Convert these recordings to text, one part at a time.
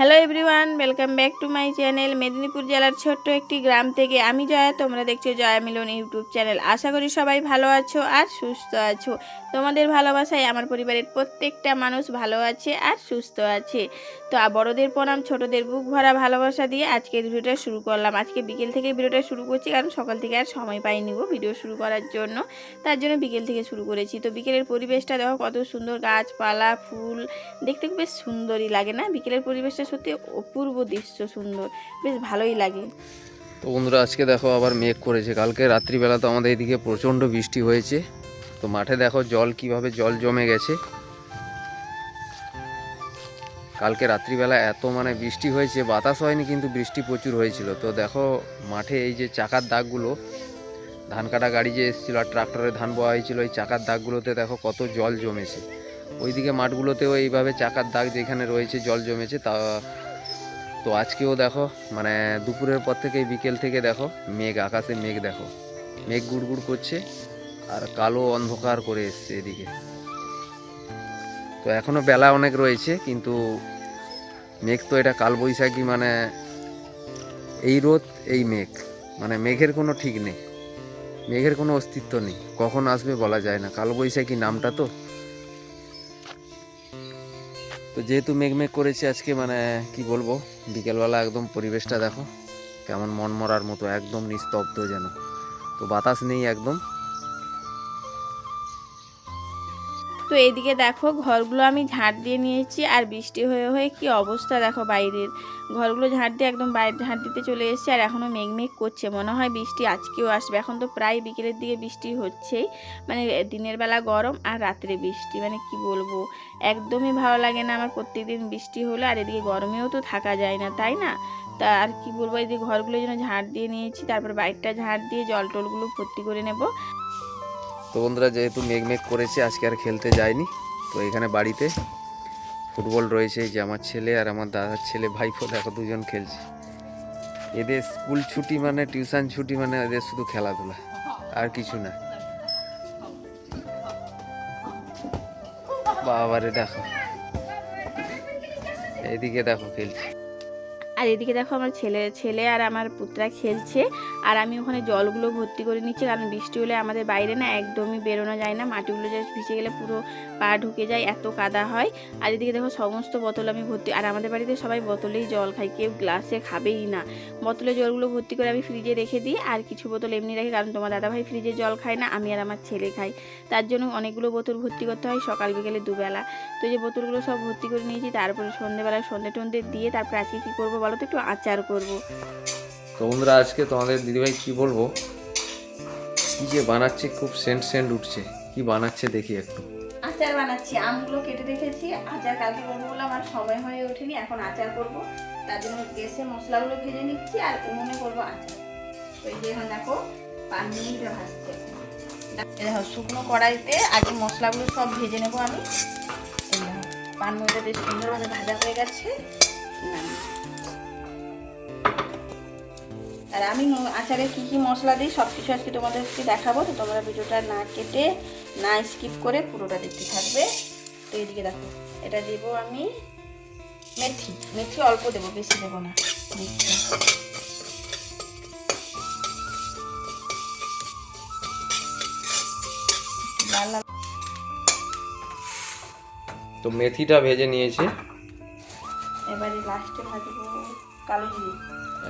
Hello everyone welcome back to my channel Medinipur জেলার ছোট্ট একটি গ্রাম থেকে। আমি জয়া, তোমরা দেখছ জয়া মিলন ইউটিউব চ্যানেল। আশা করি সবাই ভালো আছো আর সুস্থ আছো। তোমাদের ভালোবাসায় আমার পরিবারের প্রত্যেকটা মানুষ ভালো আছে আর সুস্থ আছে। তো বড়দের প্রণাম, ছোটদের বুক ভরা ভালোবাসা দিয়ে আজকের ভিডিওটা শুরু করলাম। আজকে বিকেল থেকে ভিডিওটা শুরু করছি, কারণ সকাল থেকে আর সময় পাইনি গো ভিডিও শুরু করার জন্য। তার জন্য বিকেল থেকে শুরু করেছি। তো বিকেলের পরিবেশটা দেখো কত সুন্দর, গাছপালা, ফুল। দেখতে বেশ সুন্দরই লাগে না? বিকেলের পরিবেশটা সত্যি অপূর্ব দৃশ্য সুন্দর, বেশ ভালোই লাগে। তো বন্ধুরা, আজকে দেখো আবার মেঘ করেছে। কালকে রাত্রিবেলা তো আমাদের এদিকে প্রচণ্ড বৃষ্টি হয়েছে। তো মাঠে দেখো জল কীভাবে জল জমে গেছে। কালকে রাত্রিবেলা এত মানে বৃষ্টি হয়েছে, বাতাস হয়নি কিন্তু বৃষ্টি প্রচুর হয়েছিল। তো দেখো মাঠে এই যে চাকার দাগগুলো, ধান কাটা গাড়ি যে এসেছিল আর ট্রাক্টরে ধান বওয়া হয়েছিল, এই চাকার দাগগুলোতে দেখো কত জল জমেছে। ওইদিকে মাঠগুলোতেও এইভাবে চাকার দাগ যেখানে রয়েছে জল জমেছে, তা তো আজকেও দেখো মানে দুপুরের পর থেকে বিকেল থেকে দেখো মেঘ, আকাশে মেঘ দেখো। মেঘ গুড়গুড় করছে। আর কালো অন্ধকার করে এসছে এদিকে। তো এখনও বেলা অনেক রয়েছে, কিন্তু মেঘ তো এটা কালবৈশাখী মানে এই রোদ, এই মেঘ। মানে মেঘের কোনো ঠিক নেই। মেঘের কোনো অস্তিত্ব নেই। কখন আসবে বলা যায় না। কালবৈশাখী নামটা তো। তো যেহেতু মেঘ মেঘ করেছে আজকে মানে কি বলব, বিকেলবেলা একদম পরিবেশটা দেখো, কেমন মন মরার মতো, একদম নিস্তব্ধ যেন। তো বাতাস নেই একদম। তো এইদিকে দেখো, ঘরগুলো আমি ঝাড় দিয়ে নিয়েছি আর বৃষ্টি হয়ে হয়ে কি অবস্থা দেখো বাইরের। ঘরগুলো ঝাড় দিয়ে একদম বাইরে ঝাড় দিতে চলে এসেছে আর এখনও মেঘ মেঘ করছে। মনে হয় বৃষ্টি আজকেও আসবে। এখন তো প্রায় বিকেলের দিকে বৃষ্টি হচ্ছেই। মানে দিনের বেলা গরম আর রাত্রে বৃষ্টি। মানে কি বলব? একদমই ভালো লাগে না আমার প্রত্যেকদিন বৃষ্টি হলে। আর এদিকে গরমেও তো থাকা যায় না, তাই না? তা আর কি বলব? এদিকে ঘরগুলো যেন ঝাড় দিয়ে নিয়েছি, তারপর বাইরটা ঝাড় দিয়ে জল টলগুলো ভর্তি করে নেব। তো বন্ধুরা, যেহেতু মেঘ মেঘ করেছে, আজকে আর খেলতে যায়নি তো এখানে বাড়িতে ফুটবল রয়েছে যে আমার ছেলে আর আমার দাদার ছেলে, ভাইপো, দেখো দুজন খেলছে। এদের স্কুল ছুটি মানে টিউশন ছুটি মানে এদের শুধু খেলাধুলা, আর কিছু না। বাবারে, দেখো। এইদিকে দেখো, খেলছে। আর এদিকে দেখো আমার ছেলে ছেলে আর আমার পুত্রা খেলছে আর আমি ওখানে জলগুলো ভর্তি করে নিচ্ছি, কারণ বৃষ্টি হলে আমাদের বাইরে না একদমই বেরোনো যায় না, মাটিগুলো জাস্ট ভিজে গেলে পুরো পা ঢুকে যায়, এত কাদা হয়। আর এদিকে দেখো সমস্ত বোতল আমি ভর্তি, আর আমাদের বাড়িতে সবাই বোতলেই জল খায়, কেউ গ্লাসে খাবেই না। বোতলে জলগুলো ভর্তি করে আমি ফ্রিজে রেখে দিই, আর কিছু বোতল এমনি রাখি, কারণ তোমার দাদাভাই ফ্রিজে জল খায় না, আমি আর আমার ছেলে খাই। তার জন্য অনেকগুলো বোতল ভর্তি করতে হয়, সকাল বিকেলে দুবেলা। তো যে বোতলগুলো সব ভর্তি করে নিয়েছি, তারপরে সন্ধেবেলা সন্ধে টন্ধে দিয়ে তারপরে আজকে কী করব বলো? তো একটু আচার করব। তো বন্ধুরা আজকে তোমাদের দিদিভাই কি বলব? কি যে বানাচ্ছে খুব সেন্ট সেন্ট উঠছে। কি বানাচ্ছে দেখি একটু। আচার বানাচ্ছি আমগুলো কেটে রেখেছি। আচার কালকে করব বলে আমার সময় হয়ে ওঠেনি এখন আচার করব। তার জন্য গ্যাসে মশলাগুলো ভেজে নিচ্ছি আর উনুনে করব আচার। তো এই যে এখন দেখো পানিটা ভাজছে। এই দেখো শুকনো কড়াইতে আগে মশলাগুলো সব ভেজে নেব আমি। এই দেখো বেশ সুন্দরভাবে ভাজা হয়ে গেছে। আর আমি আচারে কি কি মশলা দিই সব কিছু আজকে তোমাদেরকে দেখাবো। তো তোমরা ভিডিওটা না কেটে না স্কিপ করে পুরোটা দেখতে থাকবে। তো এইদিকে দেখো এটা দেবো আমি মেথি। মেথি অল্প দেবো বেশি দেবো না। লাল লাল তো মেথিটা ভেজে নিয়েছে। এবারে লাস্টে ভাজবো কালো জিরে।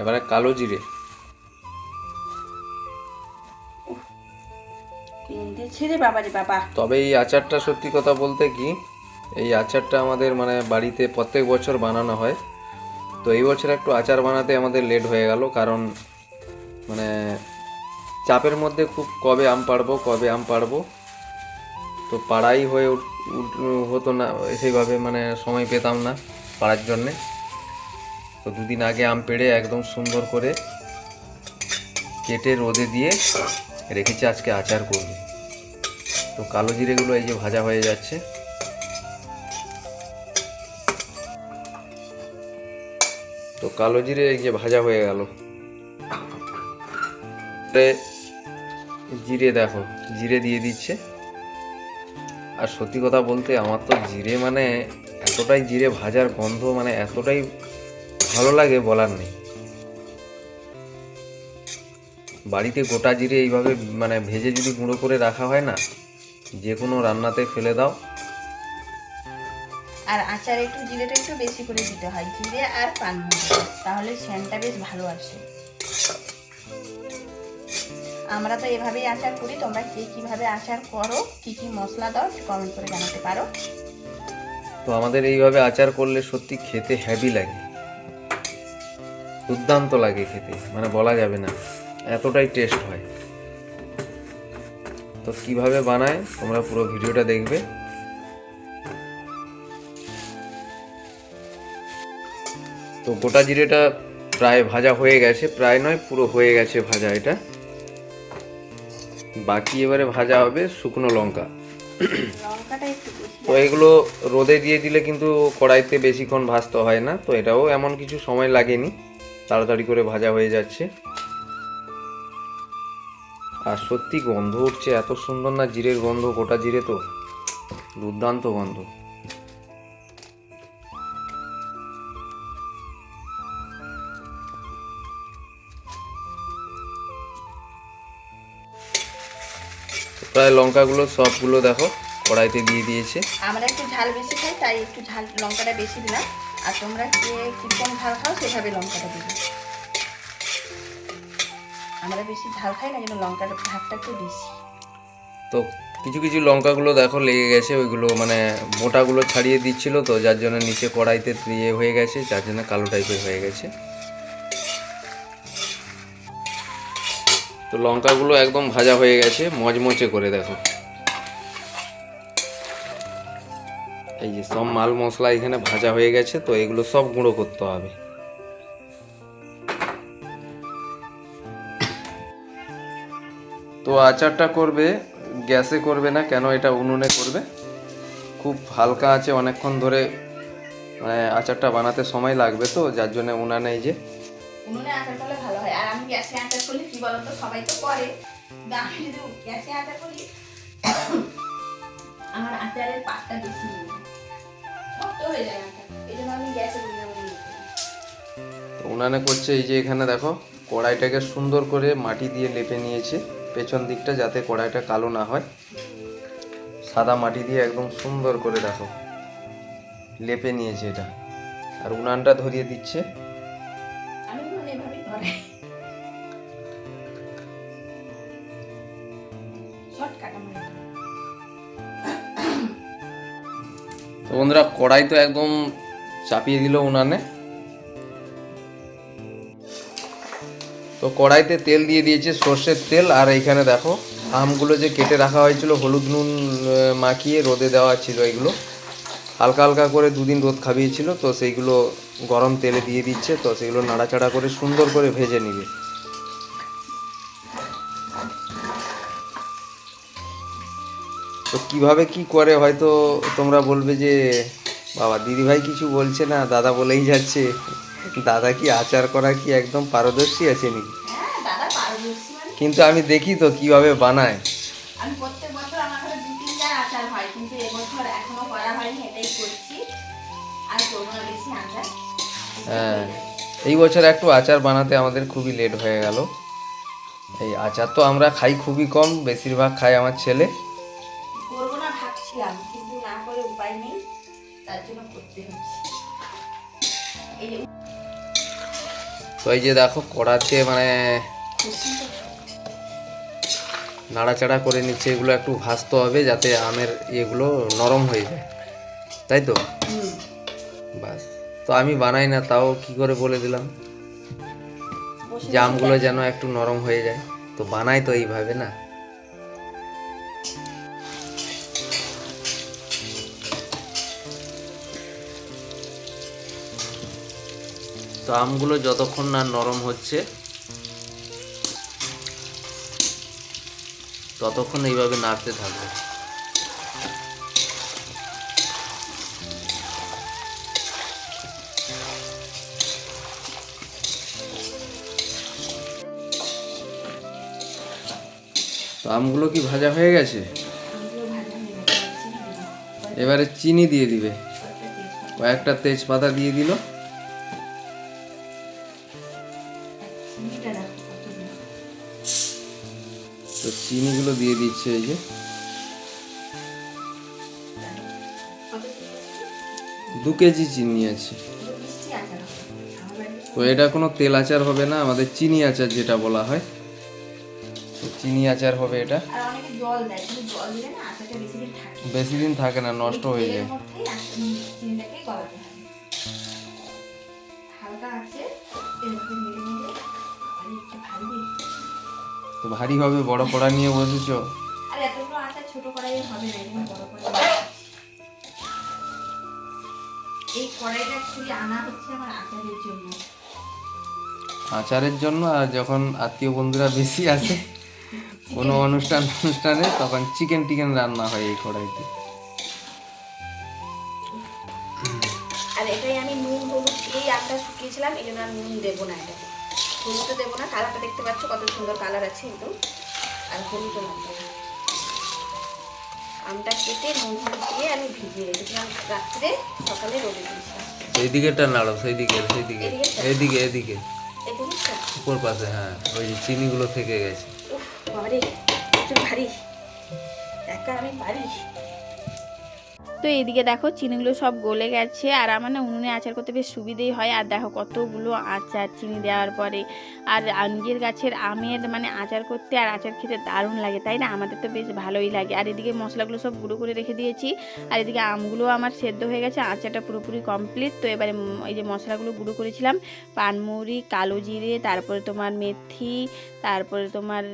এবারে কালো জিরে। তবে এই আচারটা সত্যি কথা বলতে কি, এই আচারটা আমাদের মানে বাড়িতে প্রত্যেক বছর বানানো হয়। তো এই বছর একটু আচার বানাতে আমাদের লেট হয়ে গেল, কারণ মানে চাপের মধ্যে খুব কবে আম পাড়বো, কবে আম পাড়বো। তো পাড়াই হয়ে হতো না, সেইভাবে মানে সময় পেতাম না পাড়ার জন্যে। তো দুদিন আগে আম পেড়ে একদম সুন্দর করে কেটে রোদে দিয়ে রেখেছি আজকে আচার করবে। তো কালো জিরেগুলো এই যে ভাজা হয়ে যাচ্ছে। তো কালো জিরে এই যে ভাজা হয়ে গেল। জিরে দেখো, জিরে দিয়ে দিচ্ছে। আর সত্যি কথা বলতে আমার তো জিরে মানে এতটাই জিরে ভাজার গন্ধ মানে এতটাই ভালো লাগে বলার নেই। বাড়িতে গোটা জিরে এইভাবে মানে ভেজে যদি গুঁড়ো করে রাখা হয় না যে কোনো রান্নাতে ফেলে দাও। আর আচারে একটু জিরেটা একটু বেশি করে দিতে হয়। জিরে আর পানমরিচ তাহলে সেন্টটা বেশ ভালো আসে। আমরা তো এভাবেই আচার করি। তোমরা কে কীভাবে আচার করো কী কী মশলা দাও কমেন্ট করে জানাতে পারো। তো আমাদের এইভাবে আচার করলে সত্যি খেতে হ্যাভি লাগে। দুর্দান্ত লাগে খেতে। মানে বলা যাবে না। এতটাই টেস্ট হয়। তো কীভাবে বানায় তোমরা পুরো ভিডিওটা দেখবে। তো গোটা জিরেটা প্রায় ভাজা হয়ে গেছে প্রায় নয় পুরো হয়ে গেছে ভাজা এটা। বাকি এবারে ভাজা হবে শুকনো লঙ্কা। তো এগুলো রোদে দিয়ে দিলে কিন্তু কড়াইতে বেশিক্ষণ ভাজতে হয় না তো এটাও এমন কিছু সময় লাগেনি। তাড়াতাড়ি করে ভাজা হয়ে যাচ্ছে। আর সত্যি গন্ধ উঠছে, এত সুন্দর না জিরের গন্ধ, গোটা জিরে তো। দুর্দান্ত গন্ধ। প্রায় লঙ্কাগুলো সবগুলো দেখো, কড়াইতে দিয়ে দিয়েছে। আমরা একটু ঝাল বেশি খাই, তাই একটু ঝাল, লঙ্কাটা বেশি দিলাম। আর তোমরা কে কীরকম ঝাল খাও, সেভাবে লঙ্কাটা দিবে আমরা বেশি ঝাল খাই না যেন লঙ্কার ভাগটা একটু বেশি। তো কিছু কিছু লঙ্কাগুলো দেখো লেগে গেছে, ওইগুলো মানে মোটাগুলো ছাড়িয়ে দিচ্ছিল তো, যার জন্য নিচে কড়াইতে ইয়ে হয়ে গেছে, যার জন্য কালো টাইপের হয়ে গেছে। তো লঙ্কাগুলো একদম ভাজা হয়ে গেছে, মচমচে করে দেখো। এই যে সব মাল মশলা এখানে ভাজা হয়ে গেছে, তো এগুলো সব গুঁড়ো করতে হবে। তো আচারটা করবে গ্যাসে করবে না কেন এটা উনুনে করবে? খুব হালকা আছে অনেকক্ষণ ধরে মানে আচারটা বানাতে সময় লাগবে তো যার জন্য উনানে এই যে। উনুনে আচার করলে ভালো হয়। আর আমি গ্যাসে আচার করলে কি বলতো সবাই তো করে। আমি যদি গ্যাসে আচার করি আমার আচারের পাতটা বেশি শক্ত হয়ে যায় আচার। এই জন্য আমি গ্যাসে করি না উনুনে করি। তো উনানে করছে এই যে এখানে দেখো কড়াইটাকে সুন্দর করে মাটি দিয়ে লেপে নিয়েছে। পেছন দিকটা যাতে কড়াইটা কালো না হয়। সাদা মাটি দিয়ে একদম সুন্দর করে দেখো। লেপে নিয়েছে এটা। আর উনানটা ধরিয়ে দিচ্ছে। মানে তো বন্ধুরা কড়াই তো একদম চাপিয়ে দিল উনানে। তো কড়াইতে তেল দিয়ে দিয়েছে, সর্ষের তেল, আর এইখানে দেখো, আমগুলো যে কেটে রাখা হয়েছিল, হলুদ নুন মাখিয়ে রোদে দেওয়া ছিল এগুলো। হালকা হালকা করে দুদিন রোদ খাবিয়েছিল, তো সেইগুলো গরম তেলে দিয়ে দিচ্ছে, তো সেগুলো নাড়াচাড়া করে সুন্দর করে ভেজে নিবে। তো কীভাবে কি করে হয়তো তোমরা বলবে যে, বাবা, দিদিভাই কিছু বলছে না, দাদা বলেই যাচ্ছে। দাদা কি আচার করা কি একদম পারদর্শী আছে নাকি? হ্যাঁ মানে কিন্তু আমি দেখি তো কীভাবে বানায়। আমি প্রত্যেক বছর আমার ঘরে দু আচার হয় কিন্তু এবছর এখনও করা হয়নি এটাই করছি। আর না বেশি আচার। হ্যাঁ এই বছর একটু আচার বানাতে আমাদের খুবই লেট হয়ে গেল। এই আচার তো আমরা খাই খুবই কম বেশিরভাগ খাই আমার ছেলে। করব না ভাবছিলাম কিন্তু না করে উপায় নেই তার জন্য করতে হচ্ছে। এই তো এই যে দেখো কড়াতে মানে নাড়াচাড়া করে নিচ্ছে এগুলো একটু ভাজতে হবে যাতে আমের এগুলো নরম হয়ে যায়। তাই তো? বাস। তো আমি বানাই না তাও কি করে বলে দিলাম? যে জামগুলো যেন একটু নরম হয়ে যায়। তো বানাই তো এইভাবে না? তো আমগুলো যতক্ষণ না নরম হচ্ছে ততক্ষণ এইভাবে নাড়তে থাকবে তো আমগুলো কি ভাজা হয়ে গেছে। এবারে চিনি দিয়ে দিবে। কয়েকটা তেজপাতা দিয়ে দিল চিনিগুলো দিয়ে দিচ্ছে এই যে? দু কেজি চিনি আছে তো এটা কোনো তেল আচার হবে না, আমাদের চিনি আচার যেটা বলা হয় চিনি আচার হবে এটা বেশি দিন থাকে না। নষ্ট হয়ে যায় হালকা আছে তো ভারী হবে বড় কড়া নিয়ে বসেছো। আর এতগুলো আচার ছোট কড়াই হবে না এরকম বড় কড়াই। এই কড়াইটা অ্যাকচুয়ালি আনা হচ্ছে আমার আচারের জন্য। আচারের জন্য আর যখন আত্মীয় বন্ধুরা বেশি আসে কোনো অনুষ্ঠান অনুষ্ঠানে তখন চিকেন টিকেন রান্না হয় এই কড়াইতে। আর এটাই আমি নুন হলুদ এই আমটা শুকিয়েছিলাম এই জন্য আর নুন দেবো না এটা হলুদও দেবো না। কালারটা দেখতে পাচ্ছ কত সুন্দর কালার আছে একদম আর হলুদও লাগবে আমটা কেটে নুন হলুদ দিয়ে আমি ভিজিয়ে রেখেছিলাম রাত্রে সকালে রোদে দিয়েছিলাম সেই দিকেটা নাড়ো সেই দিকে সেই দিকে এদিকে এদিকে এই উপর পাশে হ্যাঁ। ওই যে চিনিগুলো থেকে গেছে। বাবারে একটু ভারী। একা আমি পারি? তো এইদিকে দেখো চিনিগুলো সব গলে গেছে আর আমার না উনুনে আচার করতে বেশ সুবিধেই হয়। আর দেখো কতগুলো আচার চিনি দেওয়ার পরে। আর নিজের গাছের আমের মানে আচার করতে আর আচার খেতে দারুণ লাগে, তাই না? আমাদের তো বেশ ভালোই লাগে। আর এদিকে মশলাগুলো সব গুঁড়ো করে রেখে দিয়েছি। আর এদিকে আমগুলো আমার সেদ্ধ হয়ে গেছে, আচারটা পুরোপুরি কমপ্লিট তো এবারে এই যে মশলাগুলো গুঁড়ো করেছিলাম, পানমুড়ি, কালো জিরে, তারপরে তোমার মেথি, তারপরে তোমার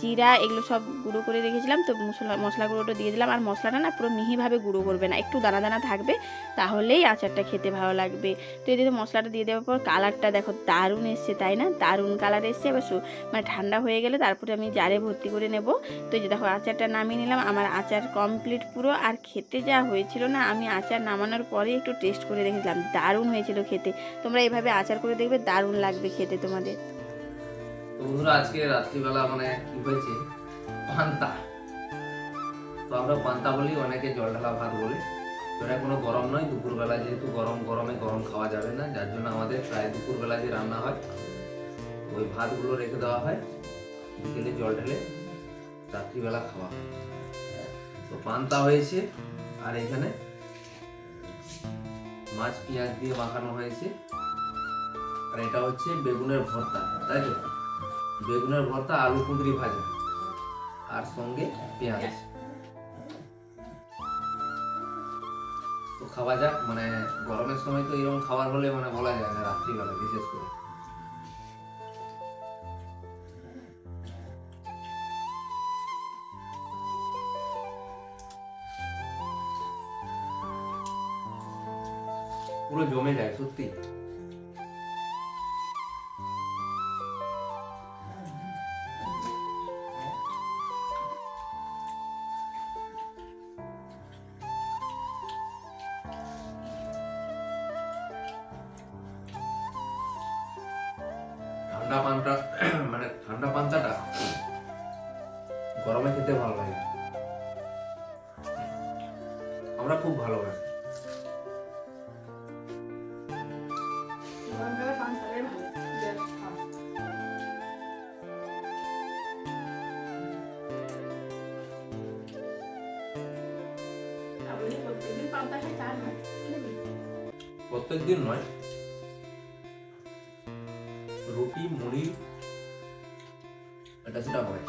জিরা, এগুলো সব গুঁড়ো করে রেখেছিলাম। তো মশলা মশলা গুঁড়োটা দিয়ে দিলাম। আর মশলাটা না পুরো মিহিভাবে গুঁড়ো করবে না, একটু দানা দানা থাকবে, তাহলেই আচারটা খেতে ভালো লাগবে। তো এদিকে মশলাটা দিয়ে দেওয়ার পর কালারটা দেখো দারুণ এসছে, তাই না? দারুণ কালার এসছে, এবার মানে ঠান্ডা হয়ে গেলে তারপরে আমি জারে ভর্তি করে নেব। তো যে দেখো আচারটা নামিয়ে নিলাম, আমার আচার কমপ্লিট পুরো। আর খেতে যা হয়েছিল না, আমি আচার নামানোর পরে একটু টেস্ট করে দেখেছিলাম, দারুণ হয়েছিল খেতে। তোমরা এভাবে আচার করে দেখবে, দারুণ লাগবে খেতে তোমাদের। বন্ধুরা, আজকে রাত্রিবেলা মানে কি হয়েছে? পান্তা। তো আমরা পান্তা বলি, অনেকে জল ঢালা ভাত বলে। এটা কোনো গরম নয়, দুপুরবেলা যেহেতু গরম, গরমে গরম খাওয়া যাবে না, যার জন্য আমাদের প্রায় দুপুরবেলা যে রান্না হয়, ওই ভাতগুলো রেখে দেওয়া হয়। বিকেলে জল ঢেলে রাত্রিবেলা খাওয়া হয়। তো পান্তা হয়েছে, আর এখানে মাছ পেঁয়াজ দিয়ে মাখানো হয়েছে। আর এটা হচ্ছে বেগুনের ভর্তা, তাই তো? বেগুনের ভর্তা, আলু কুঁদরি ভাজা, আর সঙ্গে পেঁয়াজ। খাওয়া যাক মানে গরমের সময় তো এরকম খাবার হলে মানে বলা যায় না, রাত্রিবেলা, বিশেষ করে। পুরো জমে যায়, সত্যি। ঠান্ডা পান্তা মানে ঠান্ডা পান্তাটা গরমে খেতে ভালো লাগে। আমরা খুব ভালোবাসি। প্রত্যেক দিন নয়। রুটি মুড়ি এটা সেটা হয়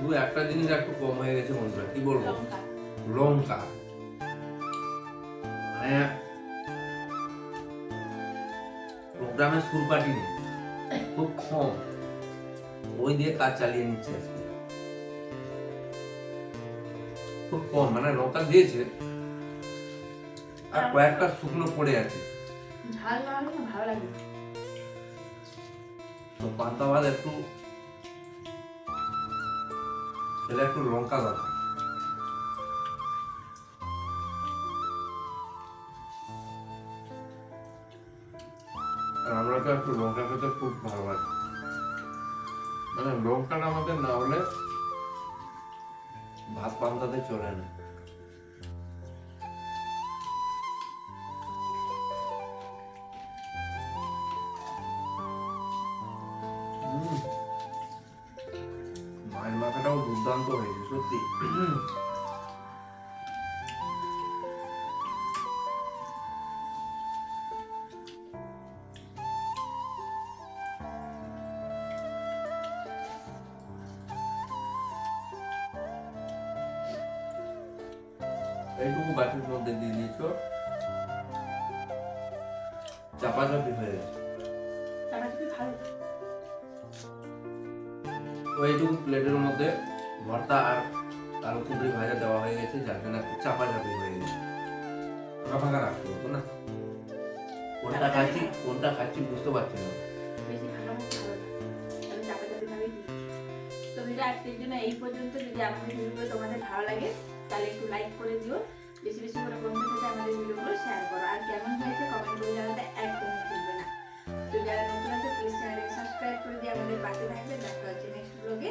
শুধু একটা জিনিস একটু কম হয়ে গেছে বন্ধুরা কি বলব? লঙ্কা। মানে প্রোগ্রামে সুর পাটি নেই খুব কম। ওই দিয়ে কাজ চালিয়ে নিচ্ছে খুব কম মানে লঙ্কা দিয়েছে আর কয়েকটা শুকনো পড়ে আছে। ঝাল না ভালো লাগে তো পান্তা ভাত একটু এটা একটু লঙ্কা দাও। আমরা তো একটু লঙ্কা খেতে খুব ভালোবাসি। মানে লঙ্কাটা আমাদের না হলে ভাত পান্তাতে চলে না। মায়ের মাথাটাও দুর্দান্ত হয়েছে সত্যি আলু কুবড়ি ভাজা দেওয়া হয়ে গেছে, যার জন্য একটু চাপা চাপি হয়ে গেছে। ফাঁকা ফাঁকা রাখতে হতো না। কোনটা খাচ্ছি কোনটা খাচ্ছি বুঝতে পারছি না। আজকের জন্য এই পর্যন্ত। যদি আপনাদের ভিডিওগুলো তোমাদের ভালো লাগে, তাহলে একটু লাইক করে দিও। বেশি বেশি করে বন্ধুদের সাথে আমাদের ভিডিওগুলো শেয়ার করো। আর কেমন হয়েছে কমেন্ট করে জানাতে একদম ভুলবে না। তো যারা নতুন আছে প্লিজ চ্যানেলটাকে সাবস্ক্রাইব করে দিয়ে আমাদের পাশে থাকবে। দেখা হচ্ছে নেক্সট ব্লগে